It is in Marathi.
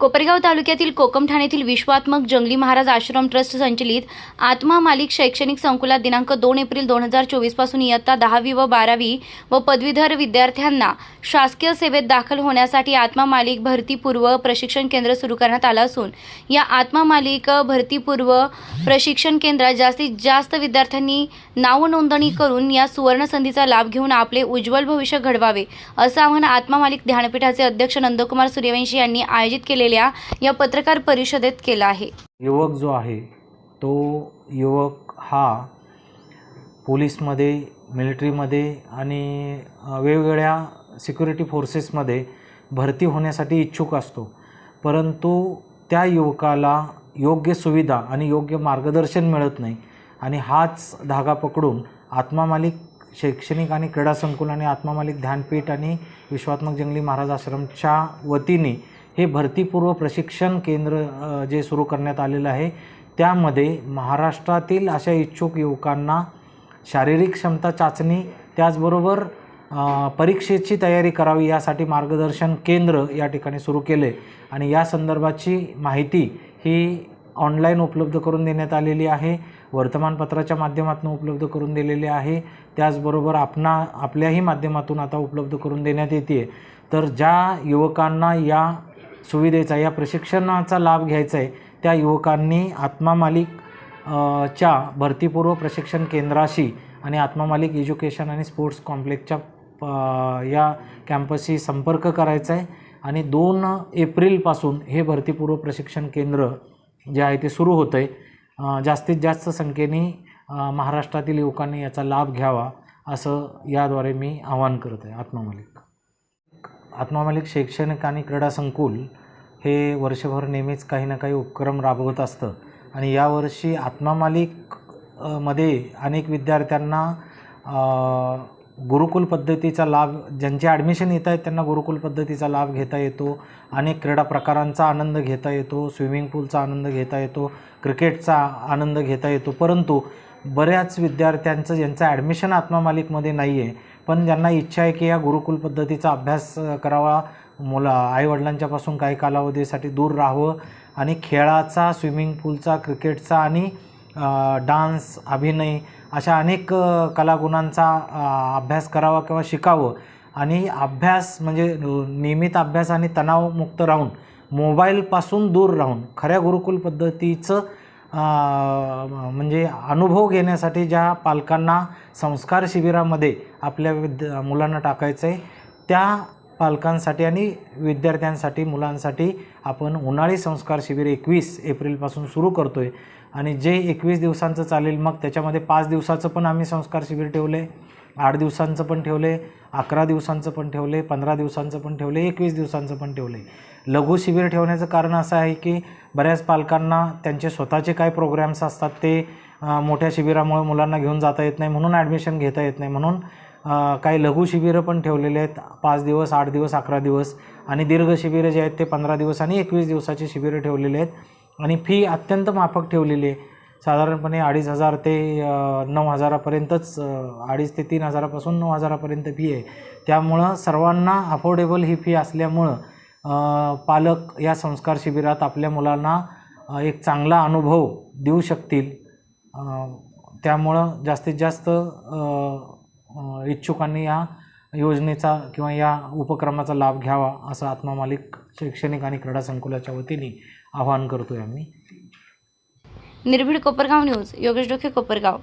कोपरगाव तालुक्यातील कोकम ठाण्यातील विश्वात्मक जंगली महाराज आश्रम ट्रस्ट संचलित आत्मा मालिक शैक्षणिक संकुलात दिनांक दोन एप्रिल दोन हजार चोवीसपासून इयत्ता दहावी व बारावी व पदवीधर विद्यार्थ्यांना शासकीय सेवेत दाखल होण्यासाठी आत्मा मालिक भरतीपूर्व प्रशिक्षण केंद्र सुरू करण्यात आलं असून या आत्मा मालिक भरतीपूर्व प्रशिक्षण केंद्रात जास्तीत जास्त विद्यार्थ्यांनी नावनोंदणी करून या सुवर्ण संधीचा लाभ घेऊन आपले उज्ज्वल भविष्य घडवावे असं आवाहन आत्मा मालिक ध्यानपीठाचे अध्यक्ष नंदकुमार सूर्यवंशी यांनी आयोजित केले केलेल्या या पत्रकार परिषदेत केला आहे. युवक जो आहे तो युवक हा पोलीसमध्ये मिलिटरीमध्ये आणि वेगवेगळ्या सिक्युरिटी फोर्सेसमध्ये भरती होण्यासाठी इच्छुक असतो. परंतु त्या युवकाला योग्य सुविधा आणि योग्य मार्गदर्शन मिळत नाही आणि हाच धागा पकडून आत्मा मालिक शैक्षणिक आणि क्रीडा संकुल आणि आत्मामालिक ध्यानपीठ आणि विश्वात्मक जंगली महाराज आश्रमच्या वतीने हे भरतीपूर्व प्रशिक्षण केंद्र जे सुरू करण्यात आलेलं आहे त्यामध्ये महाराष्ट्रातील अशा इच्छुक युवकांना शारीरिक क्षमता चाचणी त्याचबरोबर परीक्षेची तयारी करावी यासाठी मार्गदर्शन केंद्र या ठिकाणी सुरू केले. आणि या संदर्भाची माहिती ही ऑनलाईन उपलब्ध करून देण्यात आलेली आहे वर्तमानपत्राच्या माध्यमातून उपलब्ध करून दिलेली आहे त्याचबरोबर आपणा आपल्याही माध्यमातून आता उपलब्ध करून देण्यात येते तर ज्या युवकांना या सुविधेचा या प्रशिक्षणाचा लाभ घ्यायचा आहे त्या युवकांनी आत्मा मालिक च्या भरतीपूर्व प्रशिक्षण केंद्राशी आणि आत्मा मालिक एज्युकेशन आणि स्पोर्ट्स कॉम्प्लेक्सच्या या कॅम्पसशी संपर्क करायचा आहे आणि दोन एप्रिलपासून हे भरतीपूर्व प्रशिक्षण केंद्र जे आहे ते सुरू होतं आहे जास्तीत जास्त संख्येने महाराष्ट्रातील युवकांनी याचा लाभ घ्यावा असं याद्वारे मी आवाहन करत आहे आत्मामालिक आत्मामालिक आत्मा मालिक शैक्षणिक आणि क्रीडा संकुल हे वर्षभर नेहमीच काही ना काही उपक्रम राबवत असतं. आणि यावर्षी आत्मा मालिकमध्ये अनेक विद्यार्थ्यांना गुरुकुल पद्धतीचा लाभ ज्यांचे ॲडमिशन येत आहेत त्यांना गुरुकुल पद्धतीचा लाभ घेता येतो. अनेक क्रीडा प्रकारांचा आनंद घेता येतो स्विमिंग पूलचा आनंद घेता येतो क्रिकेटचा आनंद घेता येतो. परंतु बऱ्याच विद्यार्थ्यांचं ज्यांचं ॲडमिशन आत्मा मालिकमध्ये नाही आहे पण ज्यांना इच्छा आहे की या गुरुकुल पद्धतीचा अभ्यास करावा मुला आईवडिलांच्यापासून काही कालावधीसाठी दूर राहावं आणि खेळाचा स्विमिंग पूलचा क्रिकेटचा आणि डान्स अभिनय अशा अनेक कलागुणांचा अभ्यास करावा किंवा शिकावं. आणि अभ्यास म्हणजे नियमित अभ्यास आणि तणावमुक्त राहून मोबाईलपासून दूर राहून खऱ्या गुरुकुल पद्धतीचं म्हणजे अनुभव घेण्यासाठी ज्या पालकांना संस्कार शिबिरामध्ये आपल्या विद्या मुलांना टाकायचं आहे त्या पालकांसाठी आणि विद्यार्थ्यांसाठी मुलांसाठी आपण उन्हाळी संस्कार शिबिर एकवीस एप्रिलपासून सुरू करतो आहे आणि जे एकवीस दिवसांचं चालेल मग त्याच्यामध्ये पाच दिवसाचं पण आम्ही संस्कार शिबिर ठेवले आठ दिवसांचं पण ठेवलं आहे अकरा दिवसांचं पण ठेवलं आहे पंधरा दिवसांचं पण ठेवले एकवीस दिवसांचं पण ठेवलं. आहे लघु शिबिर ठेवण्याचं कारण असं आहे की बऱ्याच पालकांना त्यांचे स्वतःचे काय प्रोग्रॅम्स असतात ते मोठ्या शिबिरामुळे मुलांना घेऊन जाता येत नाही म्हणून ॲडमिशन घेता येत नाही म्हणून काही लघु शिबिरं पण ठेवलेले आहेत. पाच दिवस आठ दिवस अकरा दिवस आणि दीर्घ शिबिरं जे आहेत ते पंधरा दिवस आणि एकवीस दिवसाची शिबिरं ठेवलेली आहेत. आणि फी अत्यंत माफक ठेवलेली आहे. साधारणपणे अडीच हजार ते नऊ हजारापर्यंतच अडीच ते तीन हजारापासून नऊ हजारापर्यंत फी आहे. त्यामुळं सर्वांना अफोर्डेबल ही फी असल्यामुळं पालक या संस्कार शिबिरात आपल्या मुलांना एक चांगला अनुभव देऊ शकतील. त्यामुळं जास्तीत जास्त इच्छुकांनी या योजनेचा किंवा या उपक्रमाचा लाभ घ्यावा असं आत्मा मालिक शैक्षणिक आणि क्रीडा संकुलाच्या वतीने आवाहन करतो आहे आम्ही. निर्भीड कोपरगाव न्यूज योगेश डोके कोपरगाव.